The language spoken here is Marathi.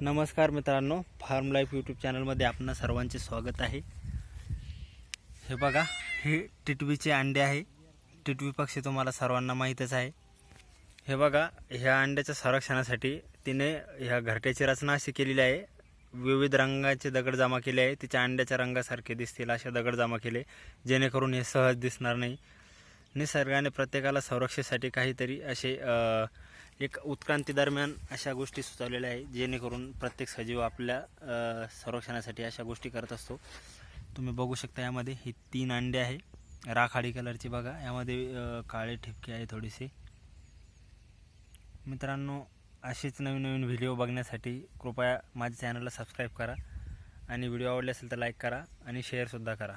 नमस्कार मित्रांनो फार्म लाईफ यूट्यूब चॅनलमध्ये आपणा सर्वांचे स्वागत आहे. हे बघा हे टिटवीचे अंडे आहे. टिटवी पक्षी तुम्हाला सर्वांना माहीतच आहे. हे बघा ह्या अंड्याच्या संरक्षणासाठी तिने ह्या घरट्याची रचना अशी केलेली आहे. विविध रंगाचे दगड जमा केले आहे. तिच्या अंड्याच्या रंगासारखे दिसतील असे दगड जमा केले जेणेकरून हे सहज दिसणार नाही. निसर्गाने प्रत्येकाला संरक्षेसाठी काहीतरी असे एक उत्क्रांती दरम्यान अशा गोष्टी सुचवलेल्या आहे जेणेकरून प्रत्येक सजीव आपल्या संरक्षणासाठी अशा गोष्टी करत असतो. तुम्ही बघू शकता यामध्ये ही तीन अंडे आहे. राखाडी कलरची बघा. यामध्ये काळे ठिपके आहे थोडेसे. मित्रांनो अशीच नवीन नवीन व्हिडिओ बघण्यासाठी कृपया माझ्या चॅनलला सबस्क्राईब करा आणि व्हिडिओ आवडले असेल तर लाईक करा आणि शेअरसुद्धा करा.